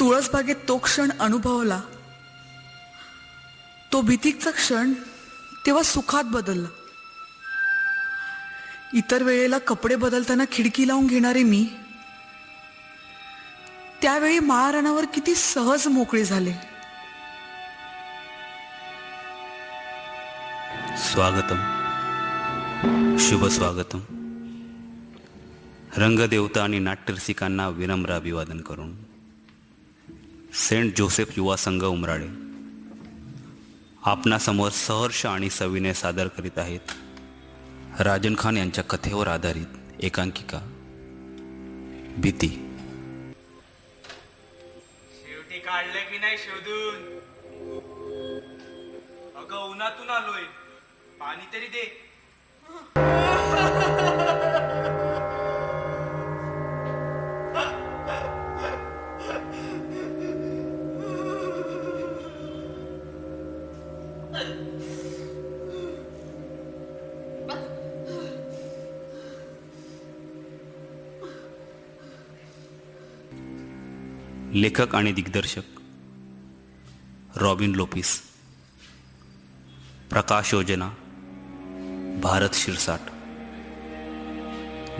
तुळसबागेत तो क्षण अनुभवला. तो भीतीचा क्षण तेव्हा सुखात बदलला. इतर वेळेला कपडे बदलताना खिडकी लावून घेणारे मी त्यावेळी महाराणावर किती सहज मोकळे झाले. स्वागतम. शुभ स्वागतम. रंगदेवता आणि नाट्यरसिकांना विनम्र अभिवादन करून सेंट जोसेफ युवा संघ उमराळे. आपणासमोर सहर्ष आणि सविनय सादर करीत आहेत. राजन खान यांच्या कथेवर आधारित एकांकिका. भीती. शेवटी काढलं की नाही शोधून? अगं उन्हातून आलोय. पाणी तरी दे. लेखक आणि दिग्दर्शक. Robin Lopes. प्रकाश योजना. भारत शिरसाट.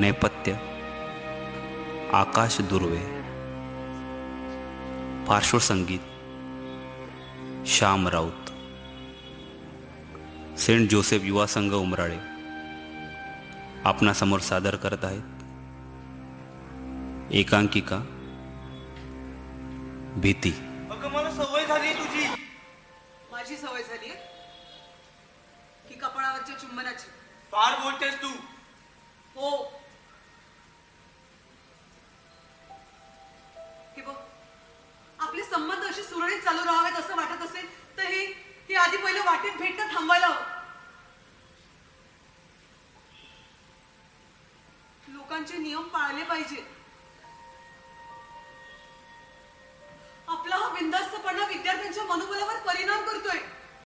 नेपथ्य. आकाश दुर्वे. पार्श्वसंगीत Shyam Raut. Saint Joseph Yuva Sangh Umrale. आपणासमोर सादर करत आहेत. एकांकिका. भीती. अगं मला सवय झाली तुझी. माझी सवय झाली की कपाळावरच्या चुंबनाची. फार बोलतेस तू. हो. हे बघ आपले संबंध असे सुरळीत चालू राहावेत असं वाटत असेल तर हे हे आधी पहिले वाटेत भेटणं थांबायला हवं. लोकांचे नियम पाळले पाहिजे. बिंदास्तपणा विद्यार्थ्यांच्या मनोबलावर परिणाम करतोय.